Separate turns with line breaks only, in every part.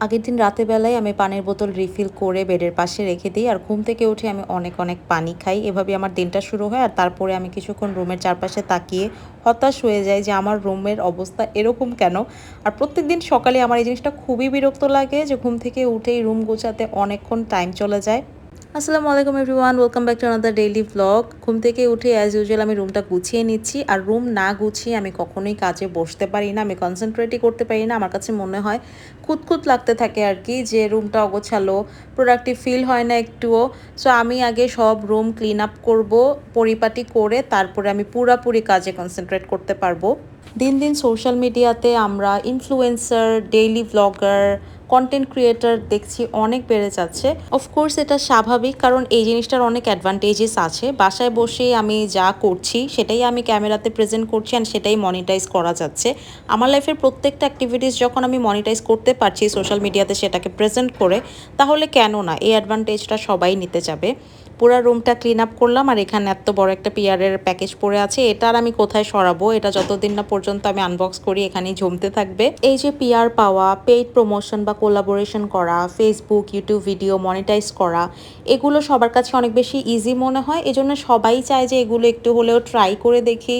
আগের দিন রাতেবেলায় আমি পানির বোতল রিফিল করে বেডের পাশে রেখে দিই আর ঘুম থেকে উঠে আমি অনেক অনেক পানি খাই। এভাবে আমার দিনটা শুরু হয় আর তারপরে আমি কিছুক্ষণ রুমের চারপাশে তাকিয়ে হতাশ হয়ে যায় যে আমার রুমের অবস্থা এরকম কেন? আর প্রত্যেক দিন সকালে আমার এই জিনিসটা খুবই বিরক্ত লাগে যে ঘুম থেকে উঠেই রুম গোছাতে অনেকক্ষণ টাইম চলে যায়। আসসালামু আলাইকুম everyone welcome back to another daily vlog ঘুম থেকে উঠে অ্যাজ ইউজুয়াল আমি রুমটা গুছিয়ে নিচ্ছি, আর রুম না গুছিয়ে আমি কখনোই কাজে বসতে পারি না, আমি কনসেন্ট্রেটই করতে পারি না। আমার কাছে মনে হয় খুঁতখুত লাগতে থাকে আর কি যে রুমটা অগোছালো প্রোডাক্টিভ ফিল হয় না একটুও। সো আমি আগে সব রুম ক্লিন আপ করব, পরিপাটি করে, তারপরে আমি পুরাপুরি কাজে কনসেন্ট্রেট করতে পারব। দিন দিন সোশ্যাল মিডিয়াতে আমরা influencer daily vlogger content creator দেখছি অনেক বেড়ে যাচ্ছে। অফকোর্স এটা স্বাভাবিক কারণ এই জিনিসটার অনেক অ্যাডভান্টেজেস আছে। বাসায় বসে আমি যা করছি, সেটাই আমি ক্যামেরাতে প্রেজেন্ট করছি অ্যান্ড সেটাই মনিটাইজ করা যাচ্ছে। আমার লাইফের প্রত্যেকটা অ্যাক্টিভিটিস যখন আমি মনিটাইজ করতে পারছি সোশ্যাল মিডিয়াতে সেটাকে প্রেজেন্ট করে, তাহলে কেন না? এই অ্যাডভান্টেজটা সবাই নিতে যাবে। পুরো রুমটা ক্লিন আপ করলাম আর এখানে এত বড় একটা পিয়ারের প্যাকেজ পড়ে আছে। এটা আর আমি কোথায় সরাবো? এটা যতদিন না পর্যন্ত আমি আনবক্স করি, এখানেই জমতে থাকবে। এই যে পিয়ার পাওয়া পেইড প্রমোশন বা কোলাবোরেশন করা ফেসবুক ইউটিউব ভিডিও মনিটাইজ করা, এগুলো সবার কাছে অনেক বেশি ইজি মনে হয়। এজন্য সবাই চায় যে এগুলো একটু হলেও ট্রাই করে দেখি।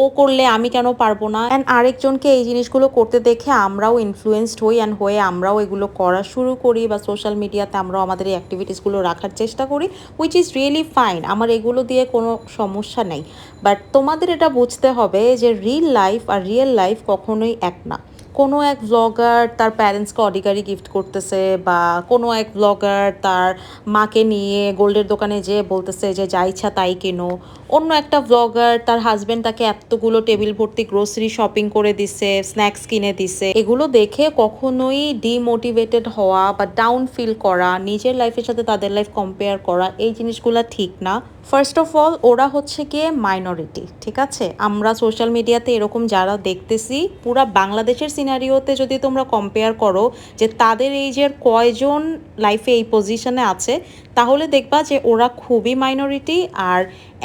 ও করলে আমি কেন পারব না? অ্যান্ড আরেকজনকে এই জিনিসগুলো করতে দেখে আমরাও ইনফ্লুয়েসড হই অ্যান্ড হয়ে আমরাও এগুলো করা শুরু করি বা সোশ্যাল মিডিয়াতে আমরাও আমাদের এই অ্যাক্টিভিটিসগুলো রাখার চেষ্টা করি উইচ ইজ রিয়েলি ফাইন আমার এগুলো দিয়ে কোনো সমস্যা নেই। বাট তোমাদের এটা বুঝতে হবে যে রিল লাইফ আর রিয়েল লাইফ কখনোই এক না। কোনো এক ব্লগার তার প্যারেন্টসকে অডিগারি গিফট করতেছে বা কোনো এক ব্লগার তার মাকে নিয়ে গোল্ডের দোকানে যেয়ে বলতেছে যে যা ইচ্ছা তাই কেনো। অন্য একটা ব্লগার তার হাজব্যান্ড তাকে এতগুলো টেবিল ভর্তি গ্রোসারি শপিং করে দিছে স্ন্যাক্স কিনে দিছে। এগুলো দেখে কখনোই ডিমোটিভেটেড হওয়া বা ডাউন ফিল করা, নিজের লাইফের সাথে তাদের লাইফ কম্পেয়ার করা এই জিনিসগুলো ঠিক না। ফার্স্ট অফ অল ওরা হচ্ছে গিয়ে মাইনরিটি ঠিক আছে? আমরা সোশ্যাল মিডিয়াতে এরকম যারা দেখতেছি, পুরা বাংলাদেশের সিনারিওতে যদি তোমরা কম্পেয়ার করো যে তাদের এই যে কয়জন লাইফে এই পজিশনে আছে তাহলে দেখবা যে ওরা খুবই মাইনরিটি আর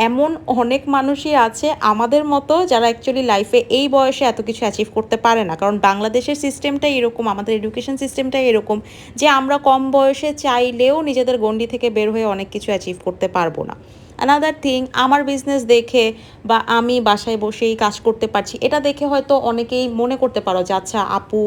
এমন অনেক মানুষই আছে আমাদের মতো যারা অ্যাকচুয়ালি লাইফে এই বয়সে এত কিছু অ্যাচিভ করতে পারে না। কারণ বাংলাদেশের সিস্টেমটাই এরকম, আমাদের এডুকেশন সিস্টেমটাই এরকম যে আমরা কম বয়সে চাইলেও নিজেদের গণ্ডি থেকে বের হয়ে অনেক কিছু অ্যাচিভ করতে পারব না। অ্যানাদার থিং আমার বিজনেস দেখে বা আমি বাসায় বসেই কাজ করতে পারছি, এটা দেখে হয়তো অনেকেই মনে করতে পারো যে আচ্ছা আপু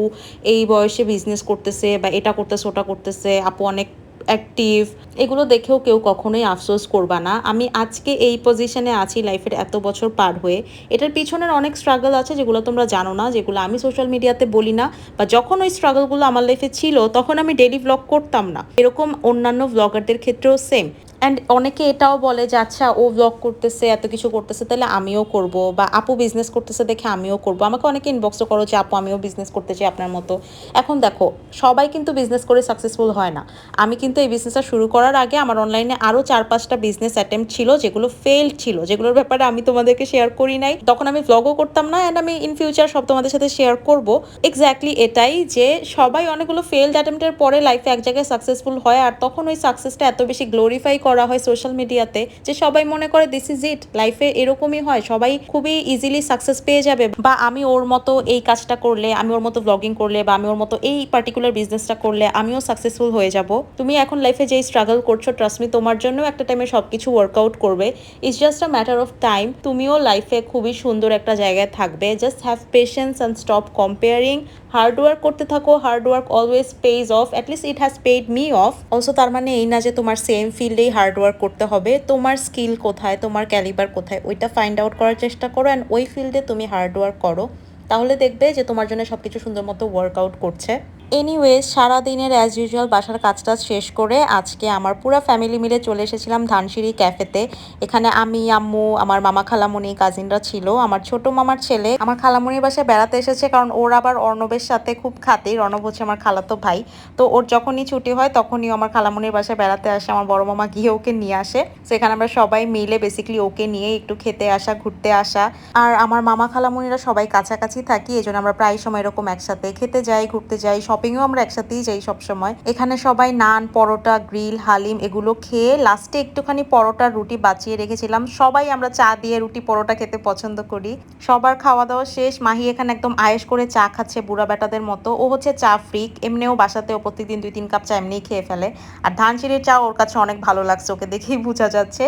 এই বয়সে বিজনেস করতেছে বা এটা করতেছে, ওটা করতেছে, আপু অনেক অ্যাক্টিভ এগুলো দেখেও কেউ কখনোই আফসোস করবা না। আমি আজকে এই পজিশনে আছি লাইফের এত বছর পার হয়ে। এটার পিছনের অনেক স্ট্রাগল আছে যেগুলো তোমরা জানো না, যেগুলো আমি সোশ্যাল মিডিয়াতে বলি না, বা যখন ওই স্ট্রাগলগুলো আমার লাইফে ছিল, তখন আমি ডেলি ব্লগ করতাম না। এরকম অন্যান্য ব্লগারদের ক্ষেত্রেও সেম অ্যান্ড অনেকে এটাও বলে যে আচ্ছা ও ব্লগ করতেছে, এত কিছু করতেছে, তাহলে আমিও করব। বা, আপু বিজনেস করতেছে দেখে আমিও করব। আমাকে অনেকে ইনবক্সও করো যে, আপু, আমিও বিজনেস করতে চাই আপনার মতো। এখন দেখো, সবাই কিন্তু বিজনেস করে সাকসেসফুল হয় না। আমি কিন্তু এই বিজনেসটা শুরু করার আগে আমার অনলাইনে আরও চার পাঁচটা বিজনেস অ্যাটেম্প ছিল, যেগুলো ফেল ছিল, যেগুলোর ব্যাপারে আমি তোমাদেরকে শেয়ার করি নাই। তখন আমি ব্লগও করতাম না অ্যান্ড আমি ইন ফিউচার সব তোমাদের সাথে শেয়ার করব। এক্স্যাক্টলি এটাই যে, সবাই অনেকগুলো ফেলড অ্যাটেম্পটের পরে লাইফে এক জায়গায় সাকসেসফুল হয়, আর তখন ওই সাকসেসটা এত বেশি গ্লোরিফাই করা হয় সোশ্যাল মিডিয়াতে যে সবাই মনে করে দিস ইজ ইট লাইফে এরকমই হয়, সবাই খুবই ইজিলি সাকসেস পেয়ে যাবে। বা আমি ওর মতো এই কাজটা করলে, আমি ওর মতো ব্লগিং করলে, বা আমি ওর মতো এই পার্টিকুলার বিজনেসটা করলে, আমিও সাকসেসফুল হয়ে যাব। তুমি এখন লাইফে যেই স্ট্রাগল করছ ট্রাস্ট মি তোমার জন্য একটা টাইমে সব কিছু ওয়ার্কআউট করবে। It's just a matter of time তুমিও লাইফে খুবই সুন্দর একটা জায়গায় থাকবে। Just have patience and stop comparing hard work করতে থাকো hard work always pays off at least it has paid me off also তার মানে এই না যে তোমার সেম ফিল্ডেই হার্ড ওয়ার্ক করতে হবে, তোমার স্কিল কোথায়, তোমার ক্যালিবার কোথায়, ওইটা ফাইন্ড আউট করার চেষ্টা করো অ্যান্ড ওই ফিল্ডে তুমি হার্ড ওয়ার্ক করো। তাহলে দেখবে যে তোমার জন্য সব কিছু সুন্দর মতো ওয়ার্কআউট করছে। এনিওয়েজ সারাদিনের অ্যাজ ইউজুয়াল বাসার কাজটা শেষ করে আজকে আমার পুরো ফ্যামিলি মিলে চলে এসেছিলাম ধানসিঁড়ি ক্যাফেতে এখানে আমি, আম্মু, আমার মামা খালামুনি কাজিনরা ছিল, আমার ছোট মামার ছেলে। আমার খালামুনির বাসায় বেড়াতে এসেছে কারণ ওর আবার অর্ণবের সাথে খুব খাতির, অর্ণব হচ্ছে আমার খালাতো ভাই। তো ওর যখনই ছুটি হয় তখনই আমার খালামুনির বাসায় বেড়াতে আসে, আমার বড় মামা গিয়ে ওকে নিয়ে আসে। সেখানে আমরা সবাই মিলে বেসিক্যালি ওকে নিয়ে একটু খেতে আসা, ঘুরতে আসা। আর আমার মামা খালামুনিরা সবাই কাছাকাছি থাকি এই আমরা প্রায় সময় এরকম একসাথে খেতে যাই, ঘুরতে যাই শপিংও আমরা একসাথেই যাই সবসময়। এখানে সবাই নান, পরোটা, গ্রিল, হালিম এগুলো খেয়ে লাস্টে একটুখানি পরোটার রুটি বাঁচিয়ে রেখেছিলাম। সবাই আমরা চা দিয়ে রুটি পরোটা খেতে পছন্দ করি। সবার খাওয়া দাওয়া শেষ। মাহি এখানে একদম আয়েস করে চা খাচ্ছে বুড়া বেটাদের মতো। ও হচ্ছে চা ফ্রিক। এমনিও বাসাতেও প্রত্যেকদিন দুই তিন কাপ চা এমনিই খেয়ে ফেলে। আর ধানচিরির চা ওর কাছে অনেক ভালো লাগছে, ওকে দেখেই বোঝা যাচ্ছে।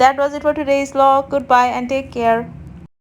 That was it for today's vlog good bye and take care